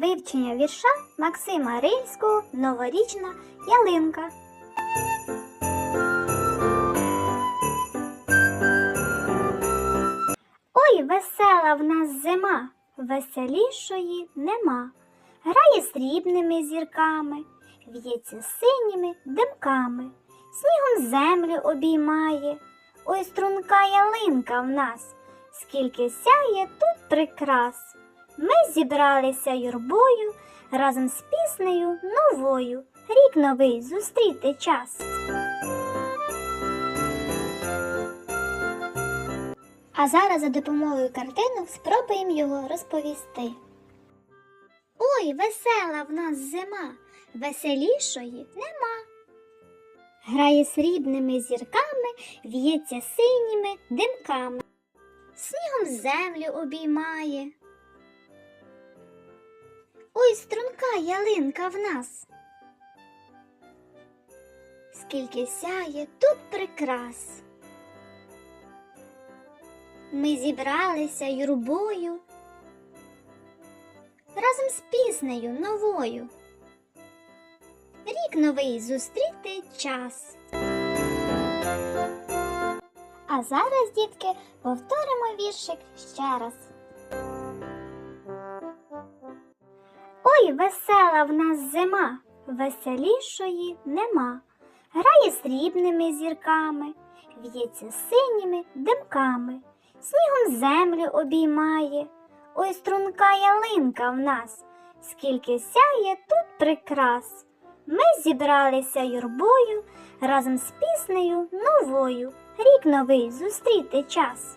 Вивчення вірша Максима Рильського Новорічна ялинка. Ой, весела в нас зима, веселішої нема. Грає срібними зірками, в'ється синіми димками, снігом землю обіймає. Ой, струнка ялинка в нас, скільки сяє тут прикрас. Ми зібралися юрбою разом з піснею новою. Рік новий зустріти час. А зараз за допомогою картинок спробуємо його розповісти. Ой, весела в нас зима, веселішої нема. Грає срібними зірками, в'ється синіми димками, снігом землю обіймає. Ой, струнка ялинка в нас. Скільки сяє тут прикрас. Ми зібралися юрбою разом з піснею новою. Рік новий зустріти час. А зараз, дітки, повторимо віршик ще раз. Ой, весела в нас зима, веселішої нема. Грає срібними зірками, в'ється синіми димками, снігом землю обіймає. Ой, струнка ялинка в нас, скільки сяє тут прикрас. Ми зібралися юрбою разом з піснею новою. Рік новий зустріти час.